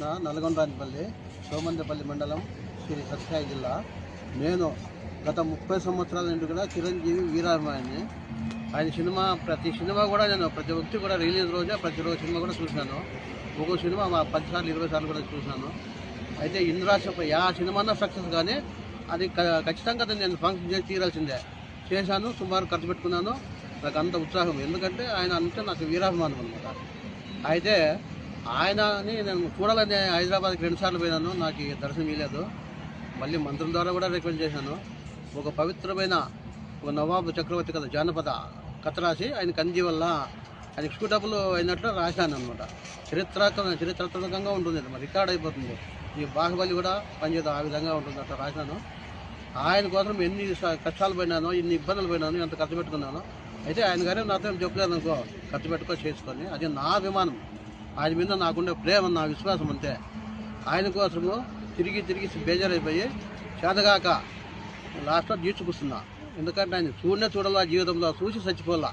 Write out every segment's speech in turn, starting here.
నా నల్గొండరానిపల్లి సోమందపల్లి మండలం శ్రీ సత్యసాయి జిల్లా. నేను గత ముప్పై సంవత్సరాల నుండి కూడా చిరంజీవి వీరాభిమాని ఆయన సినిమా ప్రతి సినిమా కూడా నేను ప్రతి వ్యక్తి కూడా రిలీజ్ రోజే ప్రతి రోజు సినిమా కూడా చూశాను. ఒక్కో సినిమా మా పది సార్లు ఇరవై సార్లు కూడా చూశాను. అయితే ఇంద్రాశ యా సినిమా సక్సెస్ కానీ అది ఖచ్చితంగా నేను ఫంక్షన్ చేసి తీరాల్సిందే. చేశాను సుమారు ఖర్చు పెట్టుకున్నాను. నాకు అంత ఉత్సాహం. ఎందుకంటే ఆయన అంటే నాకు వీరాభిమానం అనమాట అయితే ఆయనని నేను చూడాలని హైదరాబాద్కి రెండుసార్లు పోయినాను నాకు దర్శనం ఇవ్వలేదు మళ్ళీ మంత్రుల ద్వారా కూడా రికమెండ్ చేశాను. ఒక పవిత్రమైన ఒక నవాబు చక్రవర్తి కథ జానపద కథ రాసి ఆయనకి అంది వల్ల ఆయన ఎక్స్క్యూటబుల్ అయినట్లు రాశాను అనమాట చరిత్రాత్మక చరిత్రాత్మకంగా ఉంటుంది అది మరి రికార్డ్ అయిపోతుంది. ఈ బాహుబలి కూడా పనిచేయదు ఆ విధంగా ఉంటుంది అట్లా రాశాను. ఆయన కోసం ఎన్ని కష్టాలు పోయినానో ఎన్ని ఇబ్బందులు పోయినానో ఎంత ఖర్చు పెట్టుకున్నానో అయితే ఆయన గారే నాతో ఏం చెప్పలేదు అనుకో ఖర్చు పెట్టుకో చేసుకొని. అది నా అభిమానం. ఆయన మీద నాకుండే ప్రేమ నా విశ్వాసం అంతే. ఆయన కోసము తిరిగి తిరిగి బేజారైపోయి చేతగాక లాస్ట్లో జీడ్చుకుస్తున్నా ఎందుకంటే ఆయన చూడనే చూడాలా జీవితంలో చూసి చచ్చిపోలా.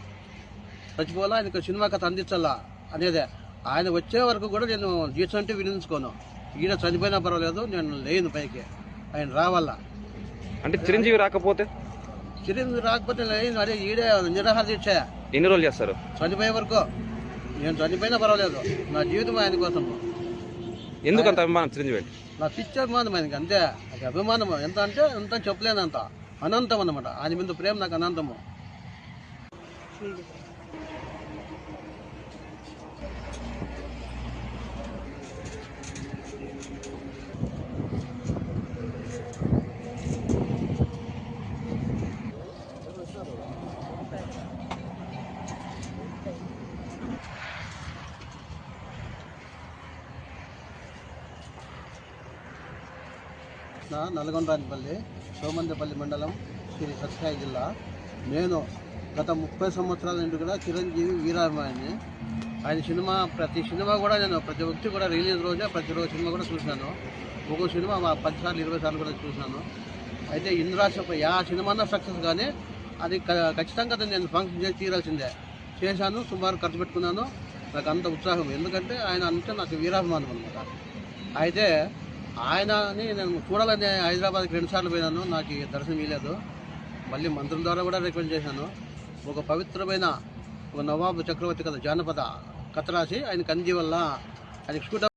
చచ్చిపోలా ఆయనకు సినిమా కథ అందించాలా అనేదే. ఆయన వచ్చే వరకు కూడా నేను జీడ్చంటే వినించుకోను ఈయన చనిపోయినా పర్వాలేదు నేను లేను పైకి. ఆయన రావాలా? అంటే చిరంజీవి రాకపోతే? చిరంజీవి రాకపోతే లేను అదే ఈడే నిరాహార దీక్ష. ఎన్ని రోజులు చేస్తారు? చనిపోయే వరకు. నేను చనిపోయినా పర్వాలేదు. నా జీవితం ఆయన కోసం. ఎందుకు అంత అభిమానం చిరంజీవి? నా పిచ్చి అభిమానం ఆయనకి అంతే. అది అభిమానం. ఎంత అంటే ఎంత చెప్పలేనంత. అనంతం అన్నమాట. ఆయన మీద ప్రేమ నాకు అనంతము. నా నల్గొండరాజపల్లి సోమందపల్లి మండలం శ్రీ సత్యసాయి జిల్లా. నేను గత ముప్పై సంవత్సరాల నుండి కూడా చిరంజీవి వీరాభిమాని ఆయన సినిమా ప్రతి సినిమా కూడా నేను ప్రతి వ్యక్తి కూడా రిలీజ్ రోజే ప్రతిరోజు సినిమా కూడా చూశాను. ఒక్కో సినిమా మా పది సార్లు ఇరవై సార్లు కూడా చూశాను. అయితే ఇంద్రాశ యా సినిమా సక్సెస్ కానీ అది క- ఖచ్చితంగా నేను ఫంక్షన్ చేసి తీరాల్సిందే. చేశాను సుమారు ఖర్చు పెట్టుకున్నాను. నాకు అంత ఉత్సాహం. ఎందుకంటే ఆయన అంటే నాకు వీరాభిమానం అనమాట అయితే ఆయనని నేను చూడాలని హైదరాబాద్కి రెండుసార్లు పోయినాను. నాకు ఈ దర్శనం ఇవ్వలేదు మళ్ళీ మంత్రుల ద్వారా కూడా రికమెండ్ చేశాను. ఒక పవిత్రమైన ఒక నవాబు చక్రవర్తి కథ జానపద కథ రాసి ఆయనకి అంది వల్ల ఆయన